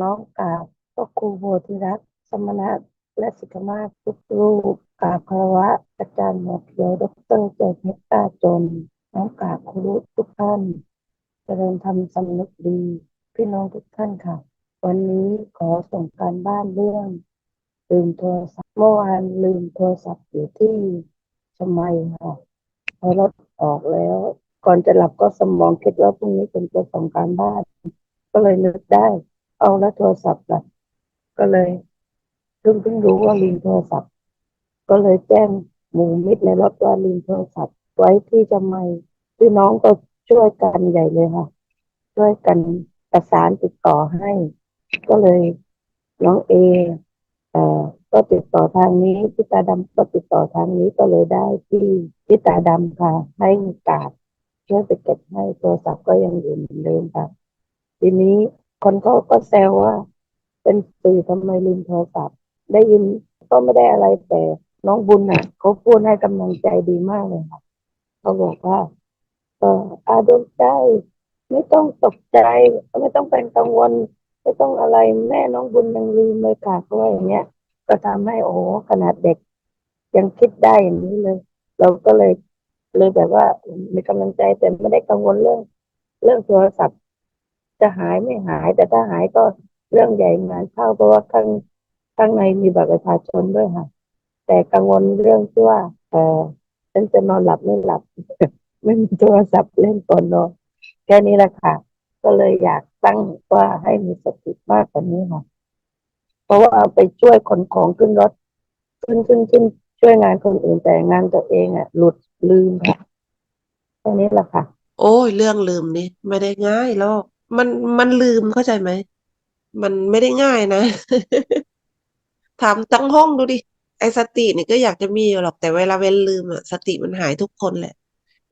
น้อมกราบพระครูโพธิรักษ์สมณะและศิกขมาศทุกรูปกราบคารวะอาจารย์หมอเขียวดกเตอรเจตเพชรตาจนน้อมกราบครูทุกท่าน เจริญธรรมสำนึกดี พี่น้องทุกท่านค่ะ วันนี้ขอส่งการบ้านเรื่อง ลืมโทรศัพท์เมื่อวานลืมโทรศัพท์อยู่ที่ชมัยค่ะพอรถออกแล้ว ก่อนจะหลับก็สมองคิดว่าพรุ่งนี้เป็นตัวส่งการบ้าน ก็เลยนึกได้ เอาแล้วโทรศัพท์ละก็เลยเพิ่งเพิ่งรู้ว่าลืมโทรศัพท์ ก็เลยแจ้งหมู่มิตรในรถว่าลืมโทรศัพท์ ไว้ที่ชมัยพี่น้องก็ช่วยกันใหญ่เลยค่ะ ช่วยกันประสานติดต่อให้ ก็เลยน้องเอเอ่อก็ติดต่อทางนี้พี่ตาดำก็ติดต่อทางนี้ก็เลยได้ที่พี่ตาดำค่ะ ให้กาดช่วยไปเก็บให้โทรศัพท์ก็ยังอยู่เหมือนเดิมค่ะ ทีนี้ คนเขาก็แซวว่า เป็นสื่อทำไมลืมโทรศัพท์ ได้ยินก็ไม่ได้อะไรแต่น้องบุญน่ะเขาพูดให้กำลังใจดีมากเลยค่ะเขาบอกว่าเอออาดวงใจไม่ต้องตกใจ ไม่ต้องเป็นกังวล ไม่ต้องอะไรแม่น้องบุญยังลืมเลยค่ะเขาว่าอย่างเงี้ย ก็ทำให้โอ้ขนาดเด็ก ยังคิดได้อย่างนี้เลย เราก็เลยเลยแบบว่ามีกำลังใจแต่ไม่ได้กังวลเรื่อง เรื่องโทรศัพท์ จะหายไม่หาย แต่ถ้าหายก็เรื่องใหญ่งานเข้าเพราะว่าข้างข้างในมีบัตรประชาชนด้วยค่ะ แต่กังวลเรื่องที่ว่า เออฉันจะนอนหลับไม่หลับ ไม่มีโทรศัพท์เล่นก่อนนอนแค่นี้แหละค่ะ ก็เลยอยากตั้งว่าให้มีสติมากกว่านี้ค่ะ เพราะว่าเอาไปช่วยขนของขึ้นรถ ขึ้นขึ้นขึ้นช่วยงานคนอื่นแต่งานตัวเองอะ หลุดลืมค่ะแค่นี้แหละค่ะ โอ้ยเรื่องลืมนี่ไม่ได้ง่ายหรอก มันมันลืมเข้าใจไหม มันไม่ได้ง่ายนะ ถามทั้งห้องดูดิ ไอ้สตินี่ก็อยากจะมีอยู่หรอกแต่เวลาเว้นลืมอะสติมันหายทุกคนแหละ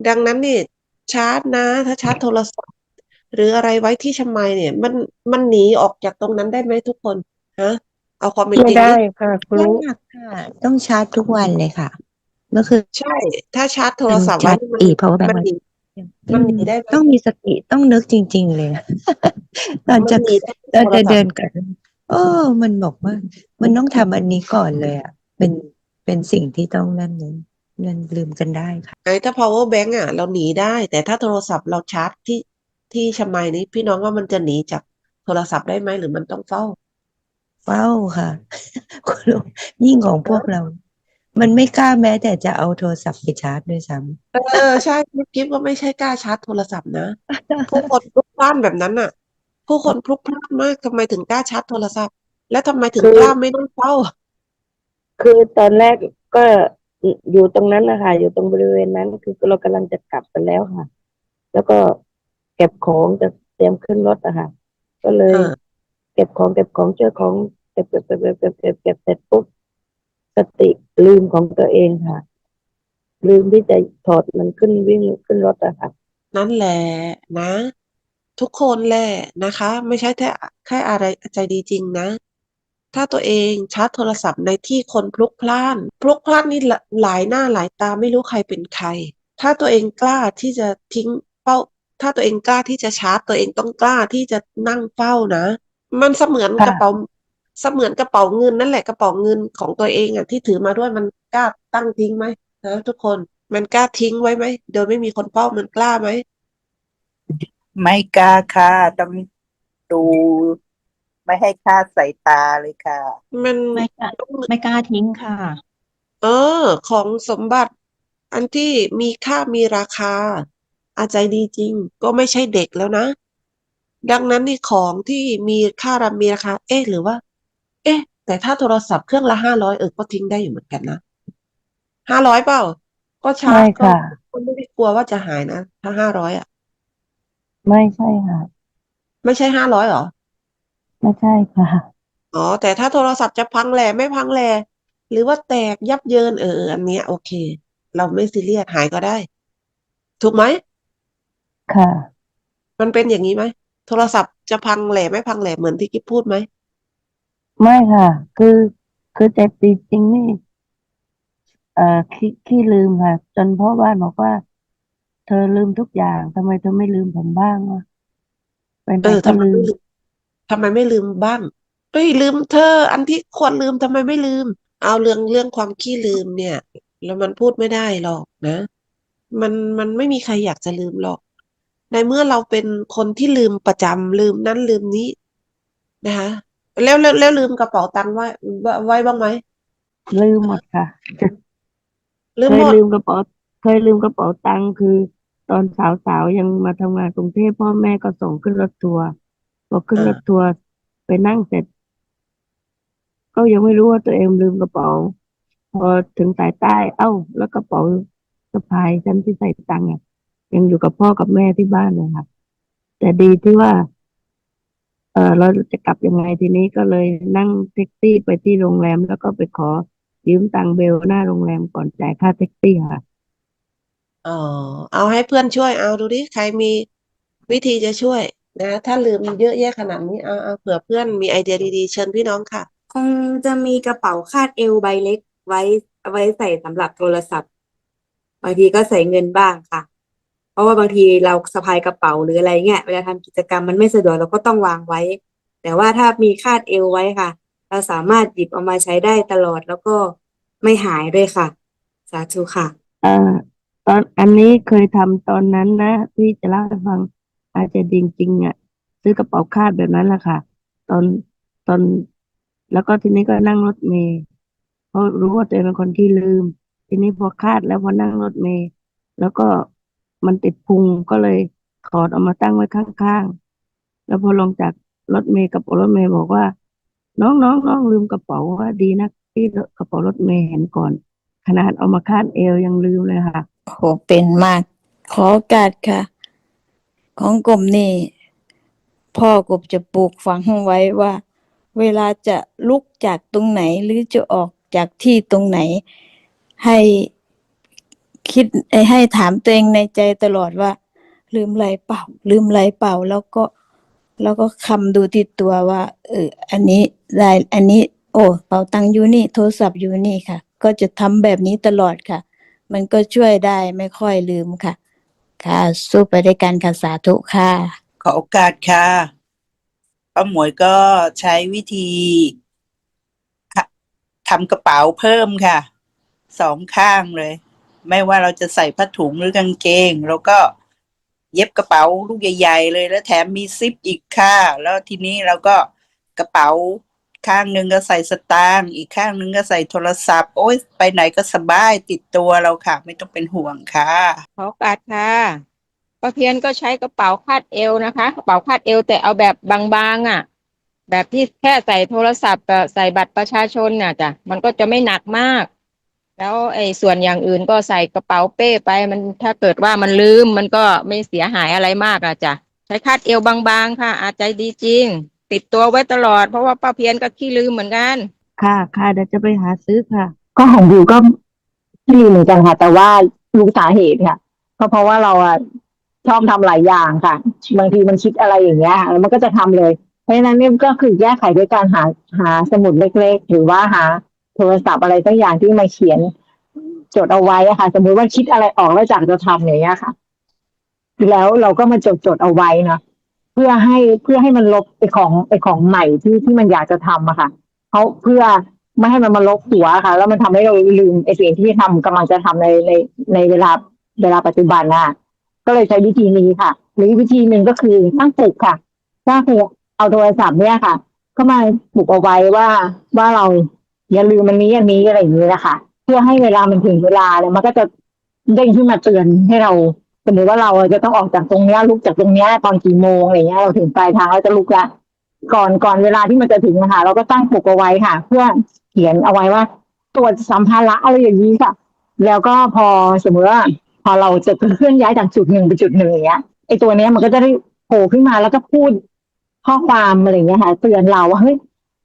ดังนั้นนี่ชาร์จนะ ถ้าชาร์จโทรศัพท์ หรืออะไรไว้ที่ชมัยเนี่ย มันมันหนีออกจากตรงนั้นได้ไหมทุกคนฮะเอาความเป็นไม่จริงได้ดิค่ะครูยากค่ะ ต้องชาร์จทุกวันเลยค่ะก็คือ ใช่ ถ้าชาร์จโทรมันศัพท์ชาไว้ร์จมันอี power bank มันไว้หนี มันหนีได้ไหมต้องมีสติต้องนึกจริง ๆ เลยตอนมันจะหนีได้ตอนโทรจะศัเดิพท์นกันโอ้มันบอกว่า มันต้องทำอันนี้ก่อนเลยอะ เป็นเป็นสิ่งที่ต้องนั่นเลยนั่นลืมกันได้ค่ะไอ้ถ้า power bank อะ เราหนีได้ แต่ถ้าโทรศัพท์เราชาร์จที่ที่ชมัยนี้ พี่น้องว่ามันจะหนีจากโทรศัพท์ได้ไหมหรือมันต้องเฝ้า เฝ้าค่ะคุณลุงยิ่งของพวกเรา มันไม่กล้าแม้แต่จะเอาโทรศัพท์ไปชาร์จด้วยซ้ำเออใช่พี่กิฟก็ไม่ใช่กล้าชาร์จโทรศัพท์นะผู้คนพลุกพล่านแบบนั้นน่ะ ผู้คนพลุกพล่านมากทำไมถึงกล้าชาร์จโทรศัพท์ และทำไมถึงคือกล้าไม่ต้องเฝ้า คือตอนแรกก็อยู่ตรงนั้นนะคะอยู่ตรงบริเวณนั้น คือเรากำลังจะกลับกันแล้วค่ะ แล้วก็เก็บของจะเตรียมขึ้นรถอะค่ะ ก็เลยเออเก็บของเก็บของช่วยของเก็บเก็บเก็บเก็บเก็บเก็บเก็บเสร็จปุ๊บ สติลืมของตัวเองค่ะ ลืมที่จะถอดมันขึ้นวิ่งขึ้นรถอะค่ะ นั่นแหละนะ ทุกคนแหละนะคะ ไม่ใช่แค่แค่อะไรใจดีจริงนะ ถ้าตัวเองชาร์จโทรศัพท์ในที่คนพลุกพล่าน พลุกพล่านนี่หลายหน้าหลายตาไม่รู้ใครเป็นใคร ถ้าตัวเองกล้าที่จะทิ้งเป้า ถ้าตัวเองกล้าที่จะชาร์จ ตัวเองต้องกล้าที่จะนั่งเฝ้านะ มันเสมือนกระเป๋า เสมือนกระเป๋าเงินนั่นแหละกระเป๋าเงินของตัวเองอะที่ถือมาด้วยมันกล้าตั้งทิ้งไหมนะทุกคนมันกล้าทิ้งไว้ไหมโดยไม่มีคนเฝ้ามันกล้าไหมไม่กล้าค่ะต้องดู ไม่ให้คลาดสายตาเลยค่ะ มันไม่กล้าไม่กล้าทิ้งค่ะ เออ ของสมบัติอันที่มีค่ามีราคา อาใจดีจริง ก็ไม่ใช่เด็กแล้วนะ ดังนั้นนี่ของที่มีค่ารามีราคา เอ๊ะหรือว่า เอ๊ะ แต่ถ้าโทรศัพท์เครื่องละห้าร้อยเออก็ทิ้งได้อยู่เหมือนกันนะห้าร้อยเปล่า ก็ชาร์จไม่ก็ค่ะก็ไม่ได้กลัวว่าจะหายนะ ถ้าห้าร้อยอะ ไม่ใช่ค่ะ ไม่ใช่ห้าร้อยหรอ ไม่ใช่ค่ะ อ๋อ แต่ถ้าโทรศัพท์จะพังแหล่ไม่พังแหล่หรือว่าแตกยับเยินเออเอออันเนี้ยโอเค เราไม่ซีเรียสหายก็ได้ ถูกไหม ค่ะ มันเป็นอย่างนี้ไหมโทรศัพท์จะพังแหล่ไม่พังแหล่เหมือนที่กิ๊บพูดไหม ไม่ค่ะ คือคือใจจริงๆนี่ เอ่อขี้ขี้ลืมค่ะ จนพ่อบ้านบอกว่า เธอลืมทุกอย่างทำไมเธอไม่ลืมผมบ้างวะไปไหนเออก็ทำไมลืมไม่ลืมททำไมไม่ลืมบ้างเอ้ยลืมเธอ อันที่ควรลืมทำไมไม่ลืม เอาเรื่องเรื่องความขี้ลืมเนี่ย แล้วมันพูดไม่ได้หรอกนะ มันมันไม่มีใครอยากจะลืมหรอก ในเมื่อเราเป็นคนที่ลืมประจำลืมนั้นลืมนี้นะคะ แล้วแล้วแล้วลืมกระเป๋าตังค์ไว้ไว้บ้างไหมลืมหมดค่ะ ลืมเคหยมดลืมกระเป๋าเคยลืมกระเป๋าตังค์คือ ตอนสาวๆยังมาทำงานกรุงเทพพ่อแม่ก็ส่งขึ้นรถทัวร์พอขึ้นรถทัวร์ไปนั่งเสร็จ ก็ยังไม่รู้ว่าตัวเองลืมกระเป๋า พอถึงสายใต้ เอ้า แล้วกระเป๋าสะพายฉันที่ใส่ตังค์อะยังอยู่กับพ่อกับแม่ที่บ้านเลยค่ะ แต่ดีที่ว่า เออเราจะกลับยังไงทีนี้ก็เลยนั่งแท็กซี่ไปที่โรงแรม แล้วก็ไปขอยืมตังค์เบลหน้าโรงแรมก่อนจ่ายค่าแท็กซี่ค่ะ อ๋อ เอาให้เพื่อนช่วยเอาดูดิใครมีวิธีจะช่วย นะ ถ้าลืมเยอะแยะขนาดนี้เอาเอาเผื่อเพื่อนมีไอเดียดีๆ เชิญพี่น้องค่ะ คงจะมีกระเป๋าคาดเอวใบเล็กไว้เอาไว้ใส่สำหรับโทรศัพท์บางทีก็ใส่เงินบ้างค่ะ เพราะว่าบางทีเราสะพายกระเป๋าหรืออะไรเงี้ยเวลาทำกิจกรรมมันไม่สะดวกเราก็ต้องวางไว้ แต่ว่าถ้ามีคาดเอวไว้ค่ะ เราสามารถหยิบเอามาใช้ได้ตลอดแล้วก็ไม่หายด้วยค่ะ สาธุค่ะอ่อตอนอันนี้เคยทำตอนนั้นนะพี่จะเล่าให้ฟังอาจจะจริงๆอะซื้อกระเป๋าคาดแบบนั้นแหละค่ะ ตอนตอนแล้วก็ทีนี้ก็นั่งรถเมล์เพราะรู้ว่าตัวเองเป็นคนที่ลืม ทีนี้พอคาดแล้วพอนั่งรถเมล์แล้วก็ มันติดพุงก็เลยถอดออกมาตั้งไว้ข้างๆ แล้วพอลงจากรถเมล์กับรถเมล์บอกว่า น้องน้องน้องลืมกระเป๋าว่าดีนะที่กระเป๋ารถเมล์เห็นก่อน ขนาดเอามาคาดเอวยังลืมเลยค่ะโหเป็นมาก ขอโอกาสค่ะ ของกลมนี่ พ่อกบจะปลูกฝังไว้ว่า เวลาจะลุกจากตรงไหนหรือจะออกจากที่ตรงไหน ให้ คิดให้ถามตัวเองในใจตลอดว่า ลืมอะไรเปล่า ลืมอะไรเปล่า แล้วก็ แล้วก็คำดูที่ตัวว่า เออ อันนี้ได้อันนี้ โอ้เป๋าตังค์อยู่นี่โทรศัพท์อยู่นี่ค่ะ ก็จะทำแบบนี้ตลอดค่ะ มันก็ช่วยได้ไม่ค่อยลืมค่ะ ค่ะ สู้ไปด้วยกันค่ะสาธุค่ะ ขอโอกาสค่ะป้าหมวยก็ใช้วิธีค่ะทำกระเป๋าเพิ่มค่ะ สองข้างเลย ไม่ว่าเราจะใส่ผ้าถุงหรือกางเกงแล้วก็เย็บกระเป๋าลูกใหญ่ๆเลยแล้วแถมมีซิปอีกค่ะ แล้วทีนี้เราก็กระเป๋าข้างหนึ่งก็ใส่สตางค์อีกข้างหนึ่งก็ใส่โทรศัพท์ โอ้ยไปไหนก็สบายติดตัวเราค่ะ ไม่ต้องเป็นห่วงค่ะขอโอกาสค่ะป้าเพียนก็ใช้กระเป๋าคาดเอวนะคะ กระเป๋าคาดเอว แต่เอาแบบบางๆอะ แบบที่แค่ใส่โทรศัพท์ใส่บัตรประชาชนน่ะจ้ะมันก็จะไม่หนักมาก แล้วไอ้ส่วนอย่างอื่นก็ใส่กระเป๋าเป้ไป มันถ้าเกิดว่ามันลืม มันก็ไม่เสียหายอะไรมากอะจ้ะใช้คาดเอวบางๆ ค่ะ อาจใจดีจริง ติดตัวไว้ตลอดเพราะว่าป้าเพียนก็ขี้ลืมเหมือนกัน ค่ะค่ะเดี๋ยวจะไปหาซื้อค่ะ ก็ของบิวก็ไม่รู้เหมือนกันค่ะ แต่ว่ารู้สาเหตุค่ะก็เพราะว่าเราอะชอบทำหลายอย่างค่ะ บางทีมันคิดอะไรอย่างเงี้ยแล้วมันก็จะทำเลย เพราะฉะนั้นเนี่ยก็คือแก้ไขด้วยการหาหาสมุดเล็กๆ หรือว่าหา โทรศัพท์อะไรสักอย่างที่มาเขียนจดเอาไว้อะค่ะ สมมติว่าคิดอะไรออกแล้วจากจะทำอย่างเงี้ยค่ะ แล้วเราก็มาจดจดเอาไว้เนาะเพื่อให้เพื่อให้มันลบไอ้ของไอ้ของใหม่ที่ที่มันอยากจะทำอะค่ะเขาเพื่อไม่ให้มันมาลบหัวค่ะ แล้วมันทำให้เราลืมไอ้สิ่งที่ทำกำลังจะทำในในในเวลาเวลาปัจจุบันน่ะ ก็เลยใช้วิธีนี้ค่ะ หรือวิธีหนึ่งก็คือตั้งปลุกค่ะตั้งปลุกเอาโทรศัพท์เนี่ยค่ะ ก็มาปลุกเอาไว้ว่าว่าเรา อย่าลืมมันนี้อันนี้อะไรอย่างนี้นะคะเพื่อให้เวลามันถึงเวลาเนี่ยมันก็จะเด้งขึ้นมาเตือนให้เราสมมติว่าเราจะต้องออกจากตรงเนี้ยลุกจากตรงเนี้ยตอนกี่โมงอะไรเงี้ยเราถึงปลายทางเราจะลุกละก่อนก่อนเวลาที่มันจะถึงนะคะเราก็ตั้งปลุกเอาไว้ค่ะ เพื่อเขียนเอาไว้ว่าตรวจสัมภาระอะไรอย่างนี้ค่ะ แล้วก็พอสมมติว่า พอเราจะเคลื่อนย้ายจากจุดหนึ่งไปจุดหนึ่งอย่างเงี้ยไอตัวเนี้ยมันก็จะได้โผล่ขึ้นมาแล้วก็พูดข้อความอะไรเงี้ยค่ะเตือนเราว่าเฮ้ย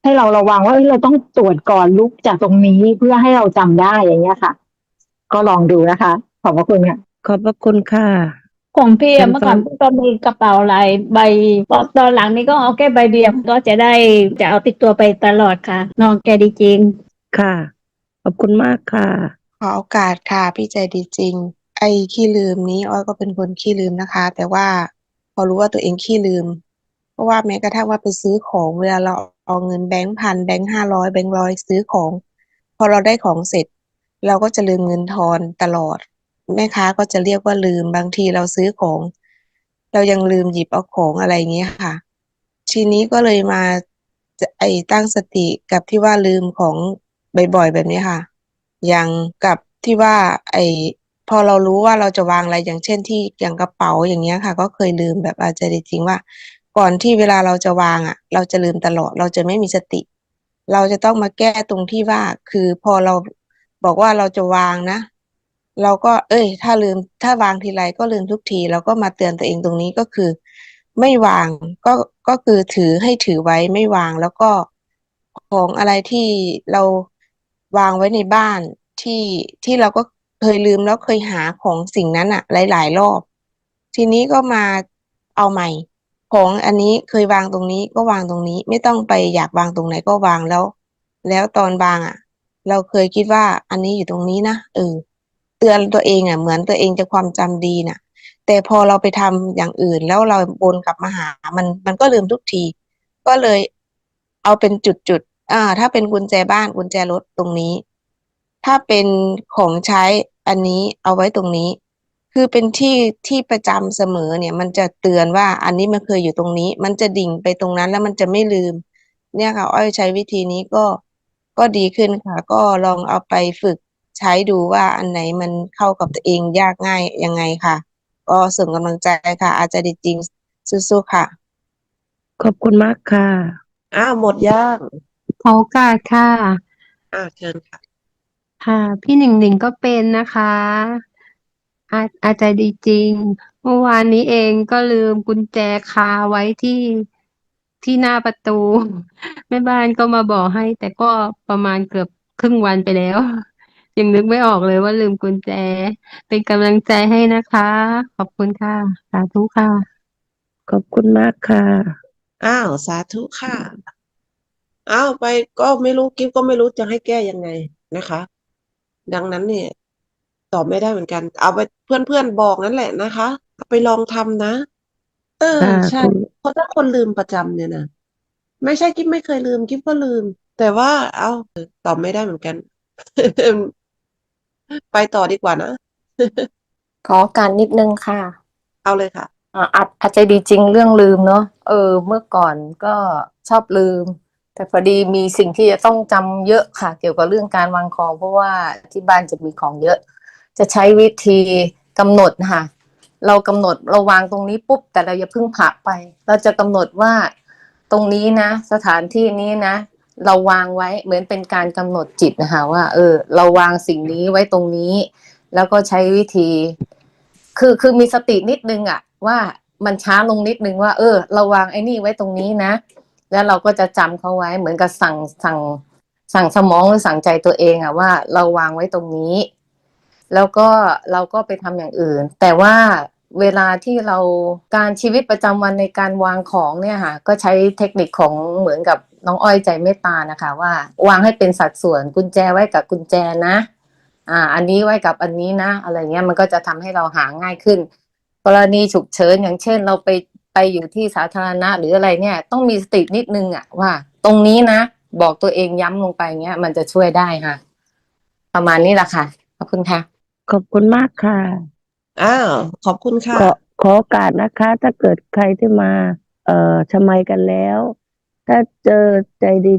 ให้เราระวังว่าเอ้ยเราต้องตรวจก่อนลุกจากตรงนี้เพื่อให้เราจำได้อย่างเงี้ยค่ะ ก็ลองดูนะคะ ขอบพระคุณค่ะขอบพระคุณค่ะของพี่เป็อะนเมื่อก่อนต้นพี่ก็มีกระเป๋าหลายใบพอตอนหลังนี้ก็เอาแค่ใบเดียวก็จะได้จะเอาติดตัวไปตลอดค่ะ น้องแกดีจริงค่ะ ขอบคุณมากค่ะ ขอโอกาสค่ะ พี่ใจดีจริง ไอ้ขี้ลืมนี้อ้อยก็เป็นคนขี้ลืมนะคะ แต่ว่าพอรู้ว่าตัวเองขี้ลืม เพราะว่าแม้กระทั่งว่าไปซื้อของเวลาเรา เอาเงินแบงค์พันแบงค์ห้าร้อยแบงค์ร้อยซื้อของ พอเราได้ของเสร็จ เราก็จะลืมเงินทอนตลอด แม่ค้าก็จะเรียกว่าลืมบางทีเราซื้อของ เรายังลืมหยิบเอาของอะไรอย่างเงี้ยค่ะ ทีนี้ก็เลยมาไอ้ตั้งสติกับที่ว่าลืมของบ่อยๆแบบนี้ค่ะ อย่างกับที่ว่า ไอ้พอเรารู้ว่าเราจะวางอะไรอย่างเช่นที่อย่างกระเป๋าอย่างเงี้ยค่ะ ก็เคยลืมแบบอาจจะจริงว่า ก่อนที่เวลาเราจะวางอะ เราจะลืมตลอด เราจะไม่มีสติ เราจะต้องมาแก้ตรงที่ว่า คือพอเราบอกว่าเราจะวางนะ เราก็ เอ้ย ถ้าลืม ถ้าวางทีไรก็ลืมทุกที เราก็มาเตือนตัวเองตรงนี้ก็คือ ไม่วางก็ก็คือถือให้ถือไว้ไม่วางแล้วก็ของอะไรที่เราวางไว้ในบ้านที่ที่เราก็เคยลืมแล้วเคยหาของสิ่งนั้นอะหลาย ๆ รอบ ทีนี้ก็มาเอาใหม่ ของอันนี้เคยวางตรงนี้ก็วางตรงนี้ ไม่ต้องไปอยากวางตรงไหนก็วางแล้ว แล้วตอนวางอะ เราเคยคิดว่าอันนี้อยู่ตรงนี้นะเออเตือนตัวเองอะ เหมือนตัวเองจะความจำดีน่ะ แต่พอเราไปทำอย่างอื่น แล้วเราวนกลับมาหา มันมันก็ลืมทุกที ก็เลยเอาเป็นจุดๆอ่า ถ้าเป็นกุญแจบ้านกุญแจรถตรงนี้ ถ้าเป็นของใช้อันนี้เอาไว้ตรงนี้ คือเป็นที่ที่ประจำเสมอเนี่ย มันจะเตือนว่าอันนี้มันเคยอยู่ตรงนี้ มันจะดิ่งไปตรงนั้นแล้วมันจะไม่ลืม เนี่ยค่ะ อ้อยใช้วิธีนี้ก็ก็ดีขึ้นค่ะ ก็ลองเอาไปฝึกใช้ดูว่าอันไหนมันเข้ากับตัวเองยากง่ายยังไงค่ะ ก็ส่งกำลังใจค่ะ อาจจะดีจริงสู้ๆค่ะ ขอบคุณมากค่ะ อ้าวหมดย่างขอโอกาสค่ะ อ่าเชิญค่ะ ค่ะ พี่หนิงหนิงก็เป็นนะคะ อาอาจจะดีจริง เมื่อวานนี้เองก็ลืมกุญแจคาไว้ที่ที่หน้าประตู แม่บ้านก็มาบอกให้ แต่ก็ประมาณเกือบครึ่งวันไปแล้ว ยังนึกไม่ออกเลยว่าลืมกุญแจ เป็นกำลังใจให้นะคะ ขอบคุณค่ะ สาธุค่ะ ขอบคุณมากค่ะ อ้าว สาธุค่ะ อ้าว ไปก็ไม่รู้กิ๊บก็ไม่รู้จะให้แก้ยังไงนะคะ ดังนั้นเนี่ย ตอบไม่ได้เหมือนกัน เอาไปเพื่อนๆบอกนั่นแหละนะคะเอาไปลองทำนะ เออ ค่ะใช่คุณเพราะถ้าคนลืมประจำเนี่ยนะไม่ใช่กิ๊บไม่เคยลืมกิ๊บก็ลืม แต่ว่า เอาตอบไม่ได้เหมือนกัน ไปต่อดีกว่านะ ขอการนิดนึงค่ะ เอาเลยค่ะ อ่าอาจอาจจะดีจริงเรื่องลืมเนาะเออ เมื่อก่อนก็ชอบลืม แต่พอดีมีสิ่งที่จะต้องจำเยอะค่ะ เกี่ยวกับเรื่องการวางของ เพราะว่าที่บ้านจะมีของเยอะ จะใช้วิธีกำหนดนะคะเรากำหนดเราวางตรงนี้ปุ๊บ แต่เราอย่าเพิ่งผละไป เราจะกำหนดว่าตรงนี้นะ สถานที่นี้นะ เราวางไว้เหมือนเป็นการกำหนดจิตนะคะว่า เออ เราวางสิ่งนี้ไว้ตรงนี้ แล้วก็ใช้วิธี คือคือมีสตินิดนึงอะว่ามันช้าลงนิดนึงว่า เออ เราวางไอ้นี่ไว้ตรงนี้นะ แล้วเราก็จะจำเขาไว้เหมือนกับสั่งสั่งสั่งสมองหรือสั่งใจตัวเองอะว่า เราวางไว้ตรงนี้ แล้วก็เราก็ไปทำอย่างอื่น แต่ว่าเวลาที่เราการชีวิตประจำวันในการวางของเนี่ยค่ะก็ใช้เทคนิคของเหมือนกับน้องอ้อยใจเมตตานะคะว่า วางให้เป็นสัดส่วนกุญแจไว้กับกุญแจนะ อ่า อันนี้ไว้กับอันนี้นะ อะไรเงี้ยมันก็จะทำให้เราหาง่ายขึ้น กรณีฉุกเฉินอย่างเช่น เราไปไปอยู่ที่สาธารณะหรืออะไรเนี่ย ต้องมีสตินิดนึงอะว่า ตรงนี้นะบอกตัวเองย้ำลงไปเงี้ยมันจะช่วยได้ค่ะ ประมาณนี้แหละค่ะขอบคุณค่ะ ขอบคุณมากค่ะอ้าวขอบคุณค่ะ ขอขอโอกาสนะคะ ถ้าเกิดใครที่มา เอ่อชมัยกันแล้ว ถ้าเจอใจดี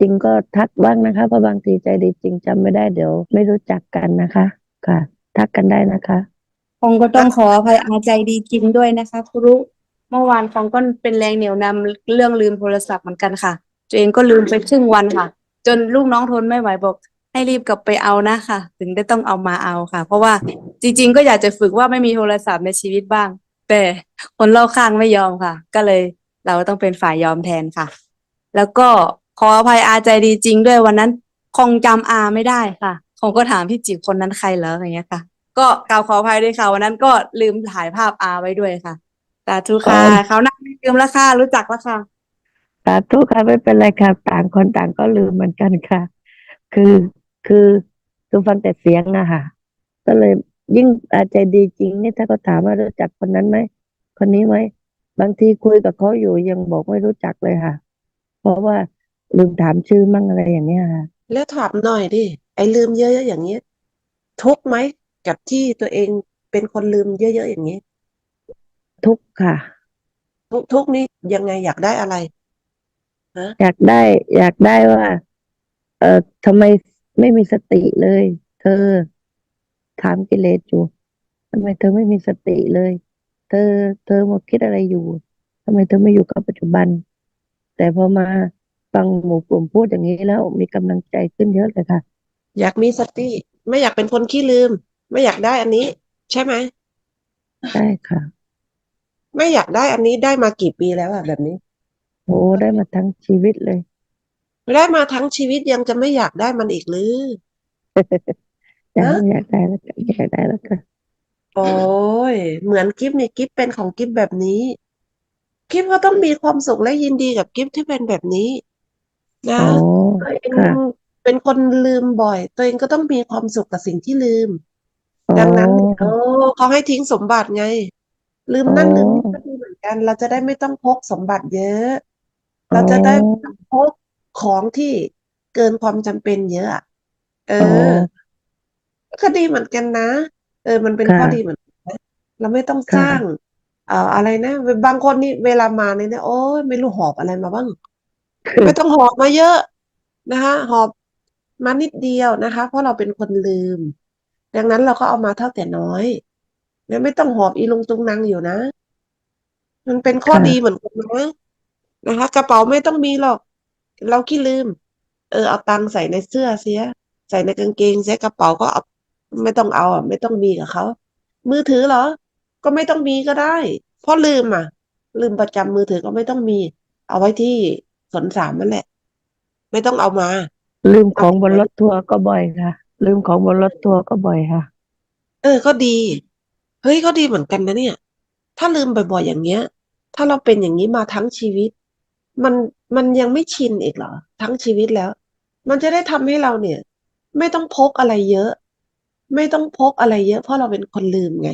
จริงก็ทักบ้างนะคะเพราะบางทีใจดีจริงจำไม่ได้เดี๋ยว ไม่รู้จักกันนะคะ ค่ะ ทักกันได้นะคะคงก็ต้องขออภัยอาใจดีจริงด้วยนะคะครูเมื่อวานฟองก็เป็นแรงเหนี่ยวนำเรื่องลืมโทรศัพท์เหมือนกันค่ะตัวเองก็ลืมไปครึ่งวันค่ะ จนลูกน้องทนไม่ไหวบอก ให้รีบกลับไปเอานะค่ะ ถึงได้ต้องเอามาเอาค่ะ เพราะว่าจริง ๆ ก็อยากจะฝึกว่าไม่มีโทรศัพท์ในชีวิตบ้าง แต่คนรอบข้างไม่ยอมค่ะ ก็เลยเราต้องเป็นฝ่ายยอมแทนค่ะ แล้วก็ขออภัยอาใจดีจริงด้วยวันนั้นคงจำอาไม่ได้ค่ะคงก็ถามพี่จิ๋วคนนั้นใครเหรออย่างเงี้ยค่ะ ก็กล่าวขออภัยด้วยค่ะวันนั้นก็ลืมถ่ายภาพอาไว้ด้วยค่ะสาธุค่ะอ๋อเขาวหน้าไม่ลืมแล้วค่ะรู้จักแล้วค่ะสาธุค่ะไม่เป็นไรค่ะ ต่างคนต่างก็ลืมเหมือนกันค่ะ คือ คือคือฟังแต่เสียงอะค่ะ ก็เลยยิ่งอาจใจดีจริงนี่ถ้าเขาถามว่ารู้จักคนนั้นไหมคนนี้ไหมบางทีคุยกับเขาอยู่ยังบอกไม่รู้จักเลยค่ะ เพราะว่าลืมถามชื่อมั่งอะไรอย่างเนี้ยค่ะ แล้วถามหน่อยดิไอ้ลืมเยอะๆอย่างเงี้ยทุกข์ไหมกับที่ตัวเองเป็นคนลืมเยอะๆอย่างนี้ ทุกข์ค่ะ ทุกทุกข์นี้ยังไงอยากได้อะไรฮะอยากได้ อยากได้ว่า เออทำไม ไม่มีสติเลย เธอ ถามกิเลสอยู่ทำไมเธอไม่มีสติเลย เธอ เธอมาคิดอะไรอยู่ทำไมเธอไม่อยู่กับปัจจุบัน แต่พอมาฟังหมู่กลุ่มพูดอย่างนี้แล้วมีกำลังใจขึ้นเยอะเลยค่ะ อยากมีสติ ไม่อยากเป็นคนขี้ลืม ไม่อยากได้อันนี้ ใช่ไหมใช่ค่ะ ไม่อยากได้อันนี้ได้มากี่ปีแล้วอะแบบนี้ โอ้ได้มาทั้งชีวิตเลย ได้มาทั้งชีวิตยังจะไม่อยากได้มันอีกหรืออยากฮะอยากได้แล้วก็อยากได้แล้วก็โอ้ยเหมือนกิฟนี่กิฟเป็นของกิฟแบบนี้ กิฟก็ต้องมีความสุขและยินดีกับกิฟที่เป็นแบบนี้ นะโอ้ตัวเองค่ะเป็นคนลืมบ่อย ตัวเองก็ต้องมีความสุขกับสิ่งที่ลืมโอ้ดังนั้นโอ้เขาให้ทิ้งสมบัติไง ลืมนั่นโอ้ลืมนี่ก็ดีเหมือนกัน เราจะได้ไม่ต้องพกสมบัติเยอะ เราจะได้ไม่ต้องพก ของที่เกินความจำเป็นเยอะอะเอโอ้อก็ดีเหมือนกันนะ เออ มันเป็นค่ะข้อดีเหมือนกันนะเราไม่ต้องสค่ะร้างเอ่ออะไรนะบางคนนี่เวลามาเนี่ยนะโอ้ยไม่รู้หอบอะไรมาบ้างไม่ต้องหอบมาเยอะนะคะหอบมานิดเดียวนะคะ เพราะเราเป็นคนลืม ดังนั้นเราก็เอามาเท่าแต่น้อยแล้วไม่ต้องหอบอีลุงตุงนังอยู่นะ มันเป็นข้อค่ะดีเหมือนกันนะนะคะ กระเป๋าไม่ต้องมีหรอก เราขี้ลืม เออเอาตังค์ใส่ในเสื้อเสีย ใส่ในกางเกงเสียกระเป๋าก็เอาไม่ต้องเอาอะ ไม่ต้องมีกับเขามือถือเหรอ ก็ไม่ต้องมีก็ได้ เพราะลืมอะ ลืมประจำมือถือก็ไม่ต้องมี เอาไว้ที่สนสามนั่นแหละ ไม่ต้องเอามา ลืมของบนรถทัวร์ก็บ่อยค่ะ ลืมของบนรถทัวร์ก็บ่อยค่ะ เออก็ดี เฮ้ยก็ดีเหมือนกันนะเนี่ย ถ้าลืมบ่อยๆอย่างเงี้ย ถ้าเราเป็นอย่างนี้มาทั้งชีวิต มันมันยังไม่ชินอีกเหรอ ทั้งชีวิตแล้ว มันจะได้ทำให้เราเนี่ย ไม่ต้องพกอะไรเยอะ ไม่ต้องพกอะไรเยอะ เพราะเราเป็นคนลืมไง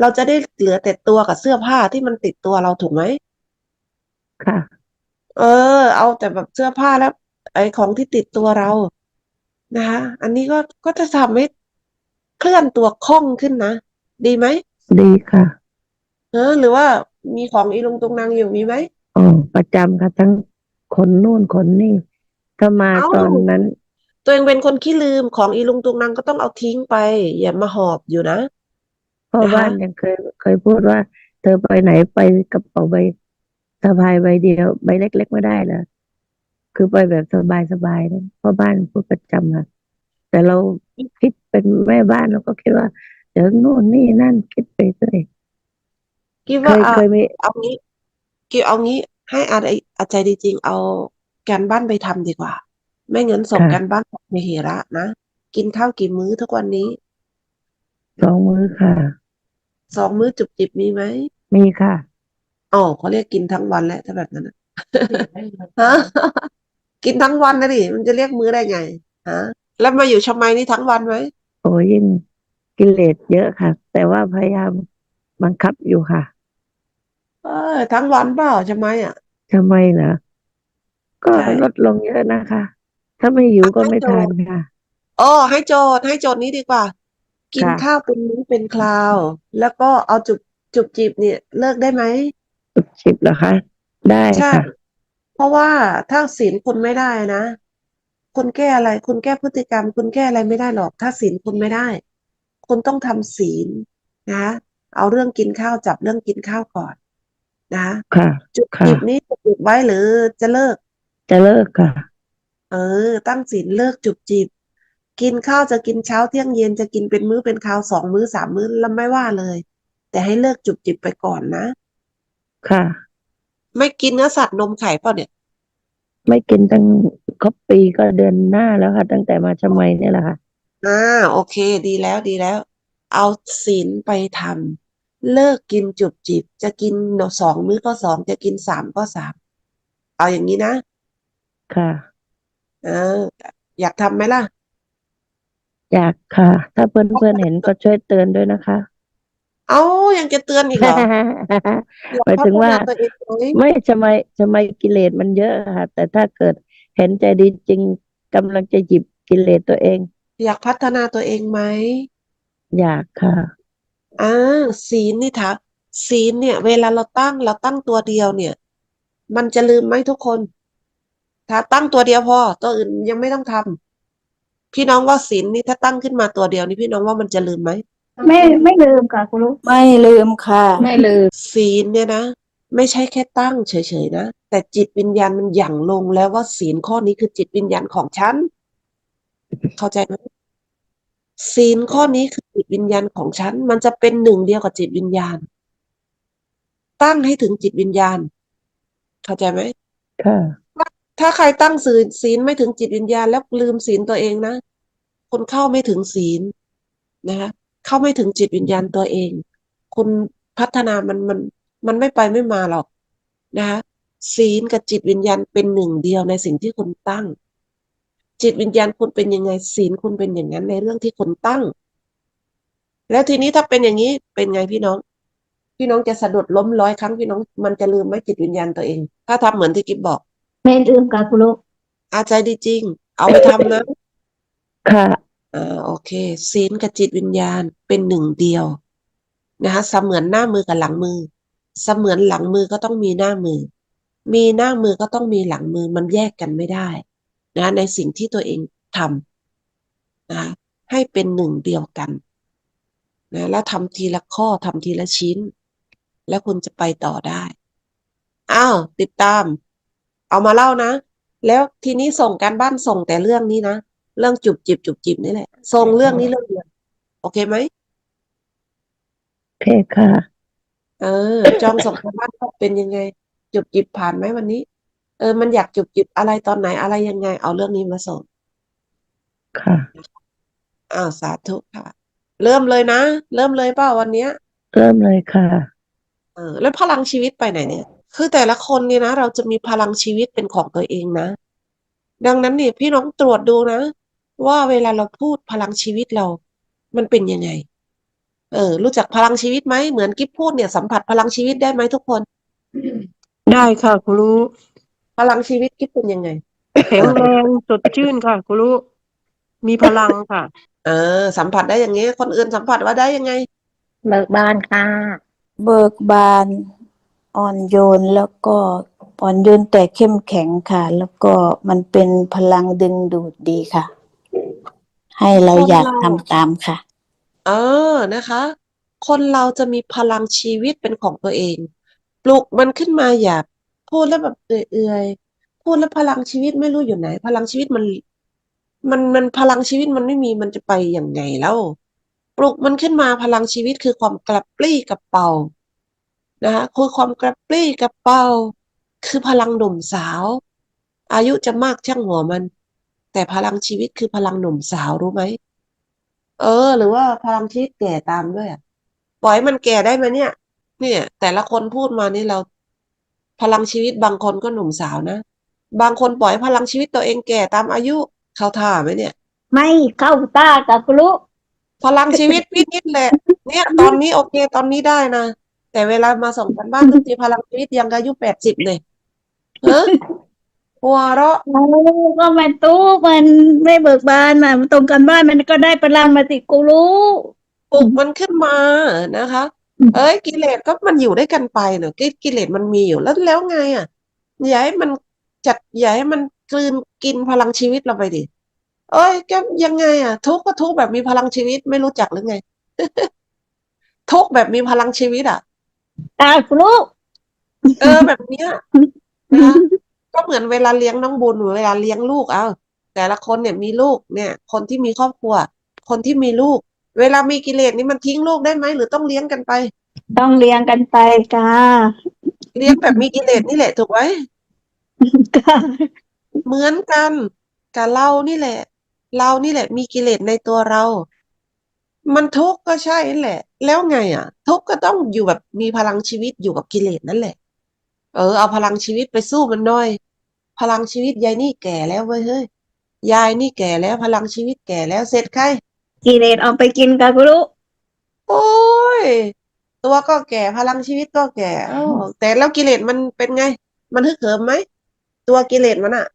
เราจะได้เหลือแต่ตัวกับเสื้อผ้าที่มันติดตัวเราถูกไหมค่ะ เออ เอาแต่แบบเสื้อผ้าแล้ว ไอ้ของที่ติดตัวเรานะคะอันนี้ก็ก็จะทำให้เคลื่อนตัวคล่องขึ้นนะ ดีไหม ดีค่ะ เออ หรือว่ามีของอีลุงตุงนางอยู่มีไหมอ๋อ ประจำค่ะทั้งคนนู่นคนนี่ถ้ามาเอ้า ตอนนั้น ตัวเองเป็นคนขี้ลืมของอีลุงตุงนางก็ต้องเอาทิ้งไป อย่ามาหอบอยู่นะ พ่อนะคะ บ้านยังเคยเคยพูดว่า เธอไปไหนไปกระเป๋าใบสะพายใบเดียวใบเล็ก ๆ ไม่ได้เหรอคือไปแบบสบายๆนะพ่อบ้านพูดประจำค่ะแต่เราคิดเป็นแม่บ้านเราก็คิดว่า เดี๋ยวนู่นนี่นั่นคิดไปเรื่อยคิดเคว่ายเอาเคยมี เอางี้คิดเอางี้ ให้อาจอาใจดีจริงเอาการบ้านไปทำดีกว่า ไม่งั้นส่งค่ะการบ้านในเหระนะกินข้าวกี่มื้อทุกวันนี้สองมื้อค่ะสองมื้อจุบจิบมีไหมมีค่ะอ๋อเขาเรียกกินทั้งวันแหละถ้าแบบนั้นน่ะฮะกินทั้งวันนะดิมันจะเรียกมื้อได้ไงฮะแล้วมาอยู่ชมัยนี่ทั้งวันไหมโอ้ยิ่งกิเลสเยอะค่ะ แต่ว่าพยายามบังคับอยู่ค่ะ เออ ทั้งวันเปล่าชมัยอะ ทำไมเหรอก็ใช่ ลดลงเยอะนะคะ ถ้าไม่หิวก็ให้ไม่โจทานทย์ค่ะ อ๋อให้โจทย์ให้โจทย์นี้ดีกว่า กินค่ะ ข้าวเป็นมื้อเป็นคราว แล้วก็เอาจุบจุบจิบเนี่ย เลิกได้ไหมสิบเหรอคะ ได้ใช่ ค่ะ เพราะว่าถ้าศีลคุณไม่ได้นะ คุณแก้อะไร คุณแก้พฤติกรรม คุณแก้อะไรไม่ได้หรอก ถ้าศีลคุณไม่ได้ คุณต้องทำศีลนะ เอาเรื่องกินข้าวจับเรื่องกินข้าวก่อน นะค่ะ จุบค่ะจิบนี้จะจุบไว้หรือจะเลิก จะเลิกค่ะ เออ ตั้งศีลเลิกจุบจิบกินข้าวจะกินเช้าเที่ยงเย็นจะกินเป็นมื้อเป็นคราวสองมื้อสามมื้อแล้วไม่ว่าเลย แต่ให้เลิกจุบจิบไปก่อนนะ ค่ะ ไม่กินเนื้อสัตว์นมไข่เปล่าเนี่ย ไม่กินตั้งครบปีก็เดือนหน้าแล้วค่ะ ตั้งแต่มาชมัยเนี่ยแหละค่ะอ่าโอเค ดีแล้วดีแล้ว เอาศีลไปทำ เลิกกินจุบจิบ จะกินสองมื้อก็สองจะกินสามก็สามเอาอย่างนี้นะ ค่ะ เออ อยากทำไหมล่ะ อยากค่ะ ถ้าเพื่อนเพื่อนเห็นก็ช่วยเตือนด้วยนะคะ เอ้ายังจะเตือนอีกเหรออยากหมายพัถึงฒว่านาตัวเองไหมไม่ทำไมทำไมกิเลสมันเยอะค่ะ แต่ถ้าเกิดเห็นใจดีจริงกำลังจะหยิบกิเลสตัวเอง อยากพัฒนาตัวเองไหม อยากค่ะ อ่าศีลนี่ถามศีลเนี่ย เวลาเราตั้งเราตั้งตัวเดียวเนี่ย มันจะลืมไหมทุกคน ถ้าตั้งตัวเดียวพอ ตัวอื่นยังไม่ต้องทำพี่น้องว่าศีลนี่ถ้าตั้งขึ้นมาตัวเดียวนี่พี่น้องว่ามันจะลืมไหมไม่ไม่ลืมค่ะคุณลูกไม่ลืมค่ะ ไม่ลืมศีลเนี่ยนะไม่ใช่แค่ตั้งเฉยๆนะแต่จิตวิญญาณมันหยั่งลงแล้วว่าศีลข้อนี้คือจิตวิญญาณของฉัน เข้าใจไหม ศีลข้อนี้คือจิตวิญญาณของฉัน มันจะเป็นหนึ่งเดียวกับจิตวิญญาณ ตั้งให้ถึงจิตวิญญาณ เข้าใจไหมค่ะถ้าใครตั้งศีลศีลไม่ถึงจิตวิญญาณ แล้วลืมศีลตัวเองนะคุณเข้าไม่ถึงศีลนะคะเข้าไม่ถึงจิตวิญญาณตัวเอง คุณพัฒนามันมันมันไม่ไปไม่มาหรอกนะคะศีลกับจิตวิญญาณเป็นหนึ่งเดียวในสิ่งที่คุณตั้ง จิตวิญญาณคุณเป็นยังไงศีลคุณเป็นอย่างนั้นในเรื่องที่คุณตั้ง แล้วทีนี้ถ้าเป็นอย่างนี้เป็นไงพี่น้อง พี่น้องจะสะดุดล้มร้อยครั้งพี่น้องมันจะลืมไหมจิตวิญญาณตัวเอง ถ้าทำเหมือนที่กิฟบอก ไม่ลืมค่ะคุณลูกอาใจดีจริง เอาไปทำนะ ค่ะอ่าโอเค ศีลกับจิตวิญญาณเป็นหนึ่งเดียวนะคะเสมือนหน้ามือกับหลังมือ เสมือนหลังมือก็ต้องมีหน้ามือ มีหน้ามือก็ต้องมีหลังมือมันแยกกันไม่ได้ นะในสิ่งที่ตัวเองทำนะให้เป็นหนึ่งเดียวกันนะแล้วทำทีละข้อทำทีละชิ้น แล้วคุณจะไปต่อได้อ้าวติดตาม เอามาเล่านะ แล้วทีนี้ส่งการบ้านส่งแต่เรื่องนี้นะเรื่องจุบจิบจุบจิบนี่แหละส่งเรื่องนี้เรื่องเดียวโอเคไหมโอเคค่ะ เออ จองส่งการบ้านเป็นยังไง จุบจิบผ่านไหมวันนี้ เออ มันอยากจุบจิบอะไรตอนไหนอะไรยังไง เอาเรื่องนี้มาส่งค่ะ อ้าวสาธุค่ะ เริ่มเลยนะ เริ่มเลยเปล่าวันเนี้ย เริ่มเลยค่ะ เออ แล้วพลังชีวิตไปไหนเนี่ย คือแต่ละคนเนี่ยนะ เราจะมีพลังชีวิตเป็นของตัวเองนะ ดังนั้นเนี่ยพี่น้องตรวจดูนะ ว่าเวลาเราพูดพลังชีวิตเรา มันเป็นยังไง เออ รู้จักพลังชีวิตไหมเหมือนกิ๊บพูดเนี่ยสัมผัสพลังชีวิตได้ไหมทุกคน ได้ค่ะครูรู้ พลังชีวิตกิ๊บเป็นยังไง แข็งแรงสดชื่นค่ะครูรู้มีพลังค่ะ เออ สัมผัสได้อย่างนี้ คนอื่นสัมผัสว่าได้ยังไง เบิกบานค่ะ เบิกบานอ่อนโยนแล้วก็อ่อนโยนแต่เข้มแข็งค่ะ แล้วก็มันเป็นพลังดึงดูดดีค่ะ ให้เราอยากทำตามค่ะ เออนะคะ คนเราจะมีพลังชีวิตเป็นของตัวเอง ปลุกมันขึ้นมาอย่า พูดแล้วแบบเอื่อยๆพูดแล้วพลังชีวิตไม่รู้อยู่ไหน พลังชีวิตมัน มันมันพลังชีวิตมันไม่มีมันจะไปอยังไงแล้วปลุกมันขึ้นมาพลังชีวิตคือความกระปรี้กระเป๋านะคะคือความกระปรี้กระเป๋าคือพลังหนุ่มสาว อายุจะมากช่างหัวมัน แต่พลังชีวิตคือพลังหนุ่มสาวรู้ไหมเออ หรือว่าพลังชีวิตแก่ตามด้วยอะปล่อยมันแก่ได้ไหมเนี่ย เนี่ย แต่ละคนพูดมานี่เรา พลังชีวิตบางคนก็หนุ่มสาวนะ บางคนปล่อยให้พลังชีวิตตัวเองแก่ตามอายุเข้าท่าไหมเนี่ย ไม่เข้าตาค่ะคุณลูกพลังชีวิตพี่นิดแหละ เนี่ยตอนนี้โอเคตอนนี้ได้นะ แต่เวลามาส่งกันบ้านทุกทีพลังชีวิตยังอายุแปดสิบเลยเฮ้หัวเราะโอ้ก็มันตู้มันไม่เบิกบานอะมันตรงกันบ้านมันก็ได้พลังมาสิกูรู้ปลุกมันขึ้นมานะคะ เอ้ยกิเลสก็มันอยู่ด้วยกันไปเนอะกิกิเลสมันมีอยู่แล้วแล้วไงอะอย่าให้มันจัดอย่าให้มันกลืนกินพลังชีวิตเราไปดิเอ้ยก็ยังไง อะ ทุกข์ก็ทุกข์แบบมีพลังชีวิตไม่รู้จักหรือไง ทุกข์แบบมีพลังชีวิตอะตาคุณลูกเออแบบเนี้ยนะก็เหมือนเวลาเลี้ยงน้องบุญหรือเวลาเลี้ยงลูกเอาแต่ละคนเนี่ยมีลูกเนี่ย คนที่มีครอบครัว คนที่มีลูก เวลามีกิเลสนี่มันทิ้งลูกได้ไหมหรือต้องเลี้ยงกันไป ต้องเลี้ยงกันไปค่ะเลี้ยงแบบมีกิเลสนี่แหละถูกไหมค่ะเหมือนกันกับเรานี่แหละ เรานี่แหละ มีกิเลสในตัวเรา มันทุกข์ก็ใช่นั่นแหละ แล้วไง อะ ทุกข์ก็ต้องอยู่แบบมีพลังชีวิตอยู่กับกิเลสนั่นแหละ เออเอาพลังชีวิตไปสู้มันหน่อย พลังชีวิตยายนี่แก่แล้วเว้ยเฮ้ยยายนี่แก่แล้ว พลังชีวิตแก่แล้วเสร็จใคร กิเลสเอาไปกินค่ะคุณลูกโอ้ย ตัวก็แก่พลังชีวิตก็แก่เอ้าแต่แล้วกิเลสมันเป็นไง มันฮึกเหิมไหม ตัวกิเลสมันอะ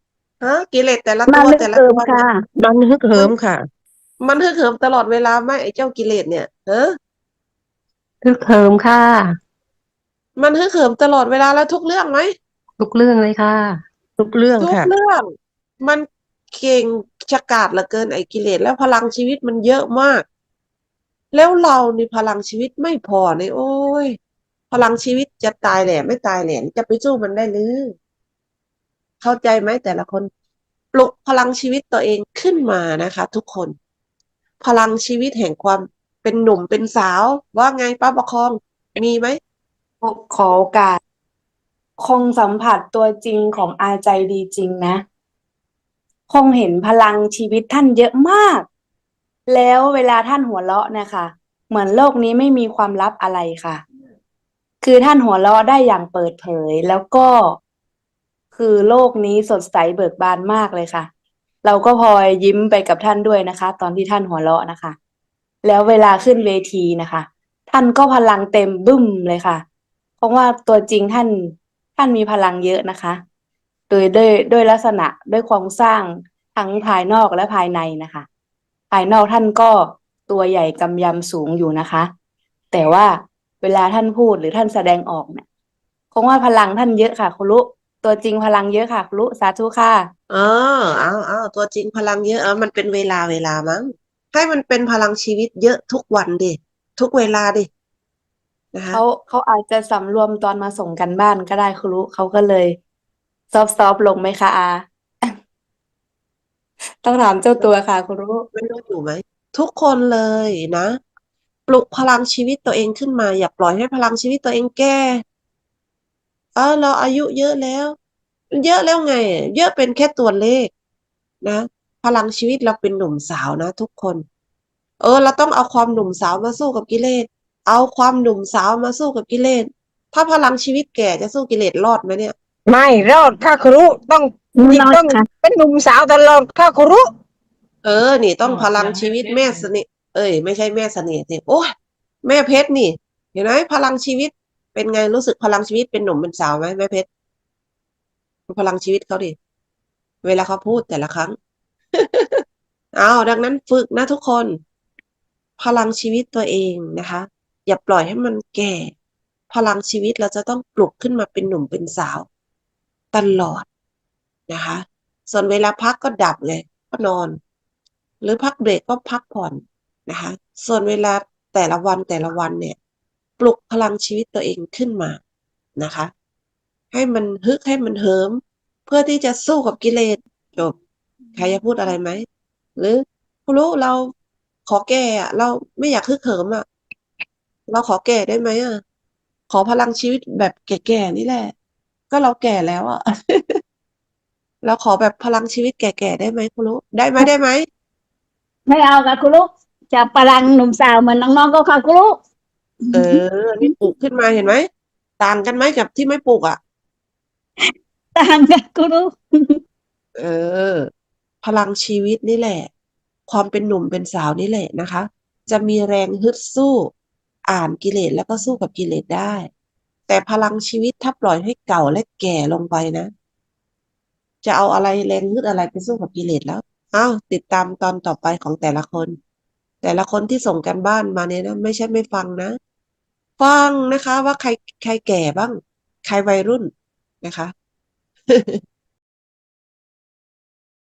ฮะกิเลสแต่ละมาตัวลึกแต่ละเอิตัมวเนี่ยค่ะ มันฮึกเหิมค่ะมันฮึกเหิมตลอดเวลาไหมไอ้เจ้ากิเลสเนี่ยเออฮึกเหิมค่ะมันฮึกเหิมตลอดเวลาแล้วทุกเรื่องไหม ทุกเรื่องเลยค่ะ ทุกเรื่องทุกค่ะ เรื่อง มัน เก่งฉกาจเหลือเกินไอ้กิเลสแล้วพลังชีวิตมันเยอะมาก แล้วเรานี่พลังชีวิตไม่พอเนี่ยโอ้ย พลังชีวิตจะตายแหล่ไม่ตายแหล่จะไปสู้มันได้หรือ เข้าใจไหมแต่ละคนปลุกพลังชีวิตตัวเองขึ้นมานะคะ ทุกคน พลังชีวิตแห่งความเป็นหนุ่มเป็นสาว ว่าไงป้าประคองมีไหมขอโอกาส คงสัมผัสตัวจริงของอาใจดีจริงนะ คงเห็นพลังชีวิตท่านเยอะมาก แล้วเวลาท่านหัวเราะเนะคะ เหมือนโลกนี้ไม่มีความลับอะไรค่ะ คือท่านหัวเราะได้อย่างเปิดเผย แล้วก็คือโลกนี้สดใสเบิกบานมากเลยค่ะ เราก็พลอยยิ้มไปกับท่านด้วยนะคะ ตอนที่ท่านหัวเราะนะคะ แล้วเวลาขึ้นเวทีนะคะ ท่านก็พลังเต็มบึ้มเลยค่ะ เพราะว่าตัวจริงท่านท่านมีพลังเยอะนะคะ โดยด้วยด้วยลักษณะด้วยโครงสร้างทั้งภายนอกและภายในนะคะ ภายนอกท่านก็ตัวใหญ่กำยำสูงอยู่นะคะ แต่ว่าเวลาท่านพูดหรือท่านแสดงออกเนี่ยคงว่าพลังท่านเยอะค่ะคุณลุตัวจริงพลังเยอะค่ะคุณลุสาธุค่ะเออเอาเอาตัวจริงพลังเยอะเออมันเป็นเวลาเวลามั้งให้มันเป็นพลังชีวิตเยอะทุกวันดิทุกเวลาดินะคะเขาเขาอาจจะสำรวมตอนมาส่งกันบ้านก็ได้คุณลุเขาก็เลย ซอฟซอฟลงไหมคะอา ต้องถามเจ้าตัวค่ะคุณลุไม่รู้อยู่ไหมทุกคนเลยนะ ปลุกพลังชีวิตตัวเองขึ้นมา อย่าปล่อยให้พลังชีวิตตัวเองแก่เออเราอายุเยอะแล้ว เยอะแล้วไง เยอะเป็นแค่ตัวเลข นะ พลังชีวิตเราเป็นหนุ่มสาวนะทุกคน เออ เราต้องเอาความหนุ่มสาวมาสู้กับกิเลสเอาความหนุ่มสาวมาสู้กับกิเลสถ้าพลังชีวิตแก่จะสู้กิเลสรอดไหมเนี่ย ไม่รอดค่ะครูต้องไม่จริงรอดต้องค่ะเป็นหนุ่มสาวตลอดค่ะครูเออ นี่ต้องพลังชีวิตแม่เสน่ห์เอ้ย ไม่ใช่แม่เสน่ห์สิโอ้ยแม่เพชรนี่ เห็นไหมพลังชีวิต เป็นไงรู้สึกพลังชีวิตเป็นหนุ่มเป็นสาวไหมแม่เพชรดูพลังชีวิตเขาดิเวลาเขาพูดแต่ละครั้งเอาดังนั้นฝึกนะทุกคน พลังชีวิตตัวเองนะคะ อย่าปล่อยให้มันแก่ พลังชีวิตเราจะต้องปลุกขึ้นมาเป็นหนุ่มเป็นสาว ตลอดนะคะ ส่วนเวลาพักก็ดับเลย ก็นอน หรือพักเบรกก็พักผ่อนนะคะ ส่วนเวลาแต่ละวันแต่ละวันเนี่ย ปลุกพลังชีวิตตัวเองขึ้นมานะคะ ให้มันฮึกให้มันเหิม เพื่อที่จะสู้กับกิเลสจบใครจะพูดอะไรไหมหรือครู้เราขอแก่อะเราไม่อยากฮึกเหิมอะเราขอแก่ได้ไหมอะขอพลังชีวิตแบบแก่ๆนี่แหละ ก็เราแก่แล้วอะ เราขอแบบพลังชีวิตแก่ๆได้ไหมคุณรู้ได้ไหมได้ไหมไม่เอาค่ะคุณลุจะพลังหนุ่มสาวเหมือนน้องๆก็ค่ะคุณลุเออ นี่ปลูกขึ้นมาเห็นไหมต่างกันไหมกับที่ไม่ปลูกอะ ต่างค่ะคุณลุเออ พลังชีวิตนี่แหละ ความเป็นหนุ่มเป็นสาวนี่แหละนะคะ จะมีแรงฮึดสู้ อ่านกิเลสแล้วก็สู้กับกิเลสได้ แต่พลังชีวิตถ้าปล่อยให้เก่าและแก่ลงไปนะ จะเอาอะไรแรงฮึดอะไรไปสู้กับกิเลสแล้วอ้าวติดตามตอนต่อไปของแต่ละคน แต่ละคนที่ส่งกันบ้านมาเนี่ยนะ ไม่ใช่ไม่ฟังนะ ฟังนะคะ ว่าใครใครแก่บ้าง ใครวัยรุ่นนะคะ